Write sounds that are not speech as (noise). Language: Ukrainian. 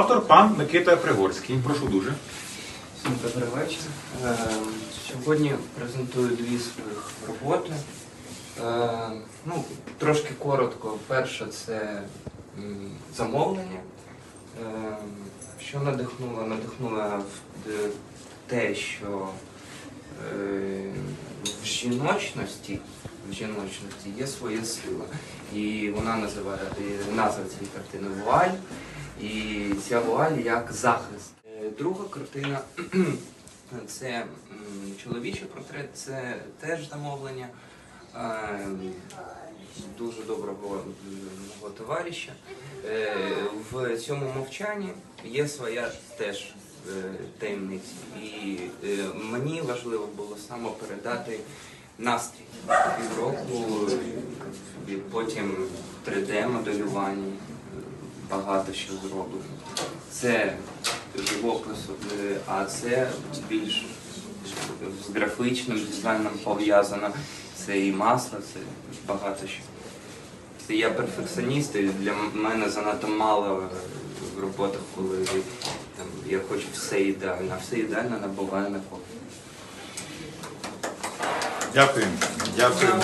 автор пан Микита Пригорський. Прошу дуже. Всім добрий вечір. Е, Сьогодні презентую дві своїх роботи. Е, Ну, трошки коротко. Перше це замовлення. Е, Що надихнуло? Надихнуло в те, що в жіночності, в жіночності є своя сила. І вона називає назва цієї картини Вуаль. І ця вуаль як захист. Е, Друга картина (clears throat) це чоловічий портрет, це теж замовлення е, дуже доброго мого товариша. Е, В цьому мовчанні є своя теж таємниця. І мені важливо було саме передати настрій півроку, потім 3D-моделювання, багато що зроблено. Це живопис, е, а це більш з графічним дизайном пов'язано. Це і масло, це багато що. Це я перфекціоніст, і для мене занадто мало в роботах, коли там, я хочу все ідеально, а все ідеально набуває на копію. Дякую. Дякую.